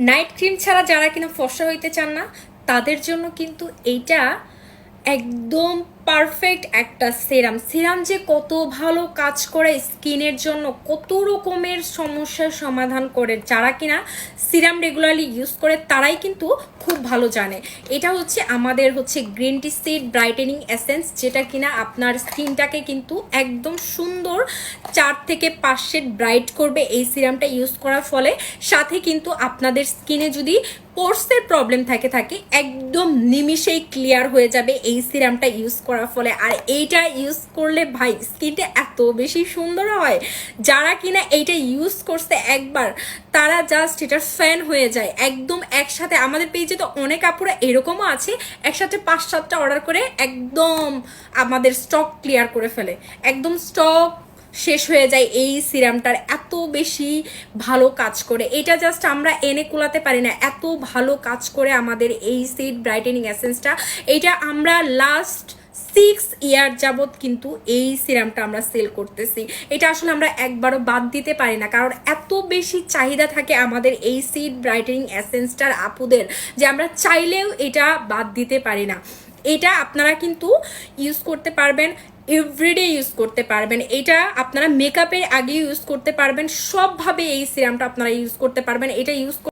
Night cream ছাড়া যারা কিনা ফর্সা হইতে চান না তাদের জন্য কিন্তু এইটা একদম পারফেক্ট একটা সেরাম সেরাম যে কত ভালো কাজ করে স্কিনের জন্য, কত রকমের সমস্যার সমাধান করে। যারা কিনা সিরাম রেগুলারলি ইউজ করে, তারাই কিন্তু খুব ভালো জানে। এটা হচ্ছে আমাদের হচ্ছে green tea seed brightening essence যেটা কিনা আপনার স্কিনটাকে কিন্তু একদম সুন্দর চার থেকে পাঁচ শেড ব্রাইট করবে এই সিরামটা ইউজ করার ফলে। সাথে কিন্তু আপনাদের স্কিনে যদি পোর্সের প্রবলেম থাকে থাকে, একদম নিমিষেই ক্লিয়ার হয়ে যাবে এই সিরামটা ইউজ করার ফলে, আর এইটা ইউজ করলে ভাই স্কিনটা এত বেশি সুন্দর হয়। যারা কিনা এইটা ইউজ করছে একবার, তারা জাস্ট এটার ফ্যান হয়ে যায়। একদম একসাথে, আমাদের পেজে তো অনেক আপুরা এরকমও আছে, একসাথে পাঁচ সাতটা অর্ডার করে একদম আমাদের স্টক ক্লিয়ার করে ফেলে। একদম স্টক শেষ হয়ে যায় এই সিরামটার এত বেশি ভালো কাজ করে। এটা জাস্ট আমরা এনে কুলাতে পারি না। এত ভালো কাজ করে আমাদের এই সিড ব্রাইটেনিং এসেন্সটা এটা আমরা লাস্ট সিক্স ইয়ার যাবৎ কিন্তু এই সিরামটা আমরা সেল করতেছি। এটা আসলে আমরা একবারও বাদ দিতে পারি না। কারণ এত বেশি চাহিদা থাকে আমাদের এই সিড ব্রাইটেনিং অ্যাসেন্সটার আপুদের যে আমরা চাইলেও এটা বাদ দিতে পারি না। এটা আপনারা কিন্তু ইউজ করতে পারবেন এভরিডে ইউজ করতে পারবেন। এটা আপনারা মেকআপের আগে ইউজ করতে পারবেন। সবভাবে এই সিরামটা আপনারা ইউজ করতে পারবেন। এটা ইউজ